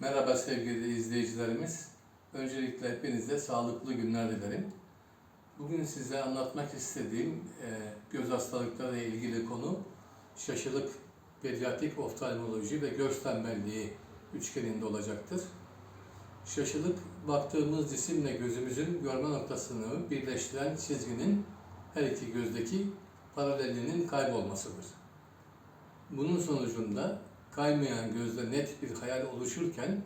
Merhaba sevgili izleyicilerimiz. Öncelikle hepinize sağlıklı günler dilerim. Bugün size anlatmak istediğim e, göz hastalıkları ile ilgili konu şaşılık, pediatrik oftalmoloji ve göz tembelliği üçgeninde olacaktır. Şaşılık, baktığımız cisimle gözümüzün görme noktasını birleştiren çizginin her iki gözdeki paralelliğinin kaybolmasıdır. Bunun sonucunda kaymayan gözde net bir hayal oluşurken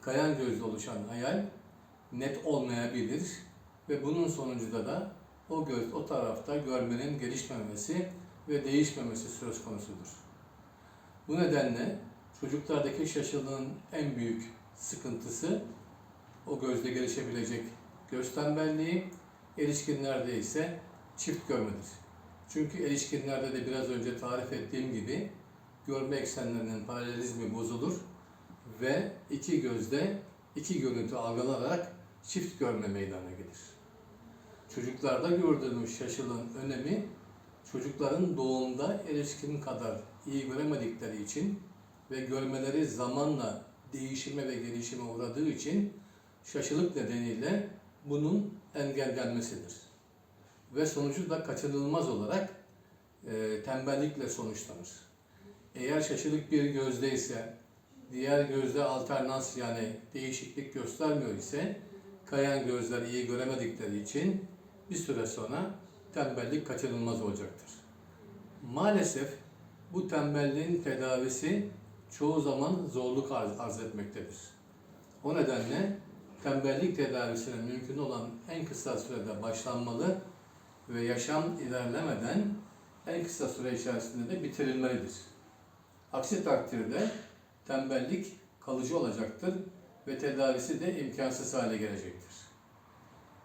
kayan gözde oluşan hayal net olmayabilir ve bunun sonucunda da o göz o tarafta görmenin gelişmemesi ve değişmemesi söz konusudur. Bu nedenle çocuklardaki şaşılığın en büyük sıkıntısı o gözde gelişebilecek göz tembelliği, erişkinlerde ise çift görmedir. Çünkü erişkinlerde de biraz önce tarif ettiğim gibi görme eksenlerinin paralelizmi bozulur ve iki gözde iki görüntü algılanarak çift görme meydana gelir. Çocuklarda gördüğümüz şaşılığın önemi çocukların doğumda erişkin kadar iyi göremedikleri için ve görmeleri zamanla değişime ve gelişime uğradığı için şaşılık nedeniyle bunun engellenmesidir. Ve sonucu da kaçınılmaz olarak e, tembellikle sonuçlanır. Eğer şaşılık bir gözde ise, diğer gözde alternans yani değişiklik göstermiyor ise, kayan gözler iyi göremedikleri için bir süre sonra tembellik kaçınılmaz olacaktır. Maalesef bu tembelliğin tedavisi çoğu zaman zorluk arz, arz etmektedir. O nedenle tembellik tedavisine mümkün olan en kısa sürede başlanmalı ve yaşam ilerlemeden en kısa süre içerisinde de bitirilmelidir. Aksi takdirde tembellik kalıcı olacaktır ve tedavisi de imkansız hale gelecektir.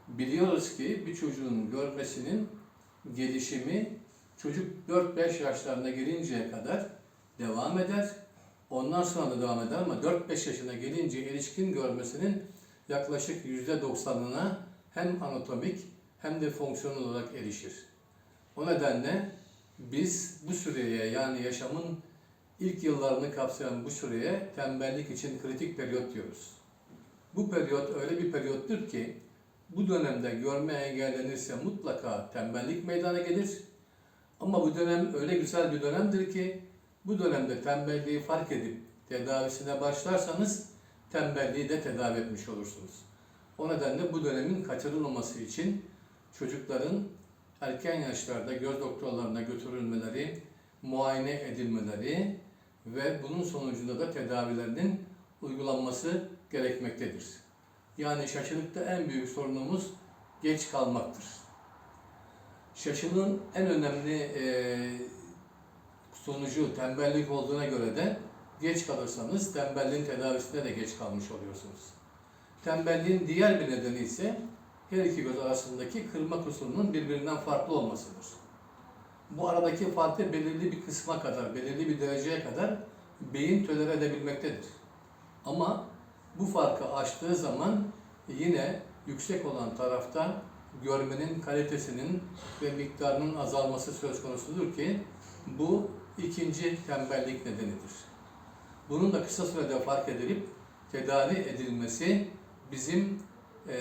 Biliyoruz ki bir çocuğun görmesinin gelişimi çocuk 4-5 yaşlarına gelinceye kadar devam eder. Ondan sonra da devam eder ama 4-5 yaşına gelince erişkin görmesinin yaklaşık %90'ına hem anatomik hem de fonksiyonel olarak erişir. O nedenle biz bu süreye yani yaşamın ilk yıllarını kapsayan bu süreye tembellik için kritik periyot diyoruz. Bu periyot öyle bir periyottur ki bu dönemde görme engellenirse mutlaka tembellik meydana gelir. Ama bu dönem öyle güzel bir dönemdir ki bu dönemde tembelliği fark edip tedavisine başlarsanız tembelliği de tedavi etmiş olursunuz. O nedenle bu dönemin kaçırılmaması için çocukların erken yaşlarda göz doktorlarına götürülmeleri, muayene edilmeleri ve bunun sonucunda da tedavilerinin uygulanması gerekmektedir. Yani şaşılıkta en büyük sorunumuz geç kalmaktır. Şaşılığın en önemli e, sonucu tembellik olduğuna göre de geç kalırsanız tembelliğin tedavisinde de geç kalmış oluyorsunuz. Tembelliğin diğer bir nedeni ise her iki göz arasındaki kırma kusurunun birbirinden farklı olmasıdır. Bu aradaki farkı belirli bir kısma kadar, belirli bir dereceye kadar beyin tolere edebilmektedir. Ama bu farkı aştığı zaman yine yüksek olan tarafta görmenin kalitesinin ve miktarının azalması söz konusudur ki bu ikinci tembellik nedenidir. Bunun da kısa sürede fark edilip tedavi edilmesi bizim e,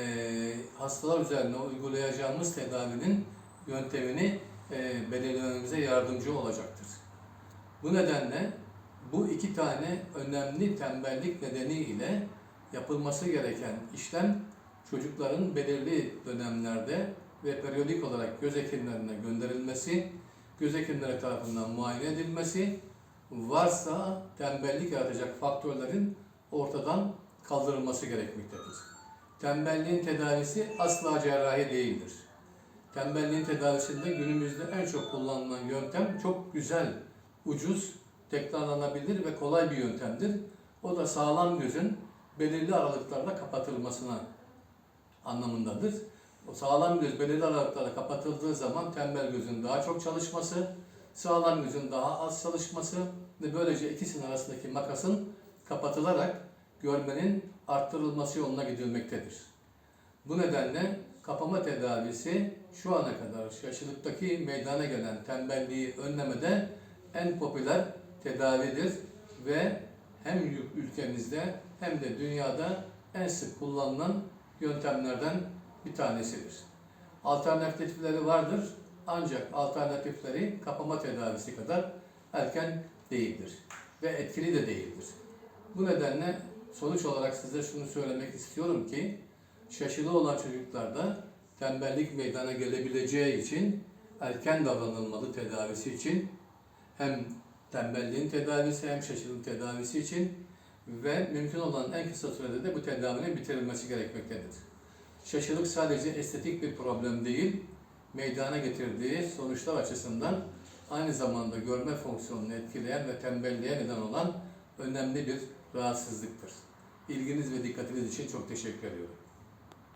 hastalar üzerine uygulayacağımız tedavinin yöntemini e, yardımcı olacaktır. Bu nedenle bu iki tane önemli tembellik nedeni ile yapılması gereken işlem çocukların belirli dönemlerde ve periyodik olarak göz hekimlerine gönderilmesi, göz hekimleri tarafından muayene edilmesi, varsa tembellik yaratacak faktörlerin ortadan kaldırılması gerekmektedir. Tembelliğin tedavisi asla cerrahi değildir. Tembelliğin tedavisinde günümüzde en çok kullanılan yöntem çok güzel, ucuz, tekrarlanabilir ve kolay bir yöntemdir. O da sağlam gözün belirli aralıklarda kapatılmasına anlamındadır. O sağlam göz belirli aralıklarda kapatıldığı zaman tembel gözün daha çok çalışması, sağlam gözün daha az çalışması ve böylece ikisinin arasındaki makasın kapatılarak görmenin arttırılması yoluna gidilmektedir. Bu nedenle kapama tedavisi şu ana kadar şaşılıktaki meydana gelen tembelliği önlemede en popüler tedavidir ve hem ül- ülkemizde hem de dünyada en sık kullanılan yöntemlerden bir tanesidir. Alternatifleri vardır ancak alternatifleri kapama tedavisi kadar erken değildir ve etkili de değildir. Bu nedenle sonuç olarak size şunu söylemek istiyorum ki şaşılı olan çocuklarda tembellik meydana gelebileceği için erken davranılmalı tedavisi için hem tembelliğin tedavisi hem şaşılığın tedavisi için ve mümkün olan en kısa sürede de bu tedavinin bitirilmesi gerekmektedir. Şaşılık sadece estetik bir problem değil, meydana getirdiği sonuçlar açısından aynı zamanda görme fonksiyonunu etkileyen ve tembelliğe neden olan önemli bir rahatsızlıktır. İlginiz ve dikkatiniz için çok teşekkür ediyorum.